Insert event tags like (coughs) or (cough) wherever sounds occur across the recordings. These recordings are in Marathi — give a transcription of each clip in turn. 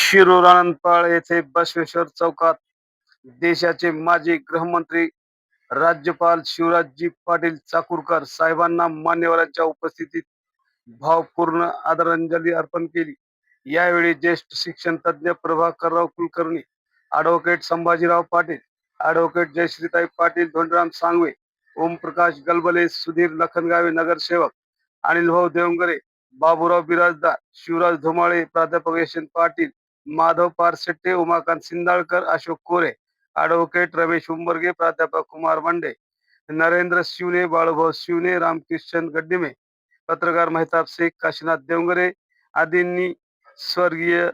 शिरूर आनंदपाळ येथे बसवेश्वर चौकात देशाचे माजी गृहमंत्री राज्यपाल शिवराजजी पाटील चाकूरकर साहेबांना मान्यवरांच्या उपस्थितीत भावपूर्ण आदरांजली अर्पण केली. यावेळी ज्येष्ठ शिक्षण तज्ज्ञ प्रभाकरराव कुलकर्णी ॲडव्होकेट संभाजीराव पाटील ॲडव्होकेट जयश्रीताई पाटील धोंडराम सांगवे ओमप्रकाश गलबले सुधीर लखनगावे नगरसेवक अनिलभाऊ देवंगरे बाबूराव बिराजदार शिवराज धुमाळे प्राध्यापक यशवंत पाटील माधव पारसेट्टे उमाकांत सिंदाळकर अशोक कोरे ॲडव्होकेट रमेश उंबर्गे प्राध्यापक कुमार मंडे नरेंद्र शिवने बाळूभाऊ शिवने रामकिशन गड्डिमे पत्रकार मेहताब शेख काशीनाथ देवंगरे आदींनी स्वर्गीय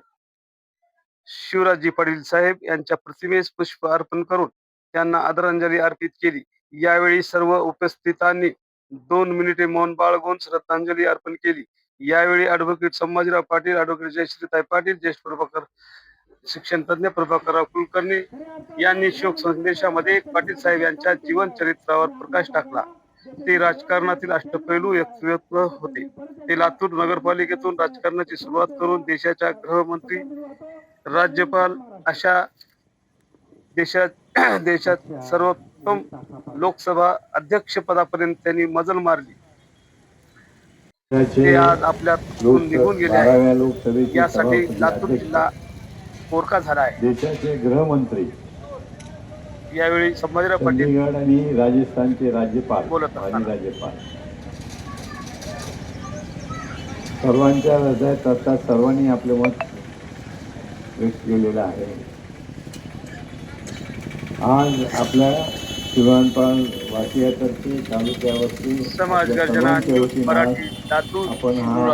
शिवराजी पाटील साहेब यांच्या प्रतिमेस पुष्प अर्पण करून त्यांना आदरांजली अर्पित केली. यावेळी सर्व उपस्थितांनी दोन मिनिटे मौन बाळगून श्रद्धांजली अर्पण केली. यावेळी ऍडव्होकेट संभाजीराव पाटील ॲडव्होकेट जयश्रीताई पाटील ज्येष्ठ प्रभाकर शिक्षण तज्ञ प्रभाकरराव कुलकर्णी यांनी शोक संदेशामध्ये पाटील साहेब यांच्या जीवन चरित्रावर प्रकाश टाकला. ते राजकारणातील अष्टपैलू व्यक्तित्व होते. ते लातूर नगरपालिकेतून राजकारणाची सुरुवात करून देशाच्या गृहमंत्री राज्यपाल अशा देशात (coughs) देशात सर्वोत्तम लोकसभा अध्यक्ष पदापर्यंत त्यांनी मजल मारली. ते आज आपल्यातून निघून गेले आहे यासाठी लातूर जिल्हा पोरका झाला आहे. देशाचे गृहमंत्री. यावेळी संभाजीराव पाटील चंदीगड आणि राजस्थानचे राज्यपाल. बोलत. राज्यपाल. सर्वांच्या हृदयात आता सर्वांनी आपले मत व्यक्त केलेलं आहे. आज आपल्या शिवानपाल वासियातर्फे तालुक्यावरती समाज गर्जना आपण हा-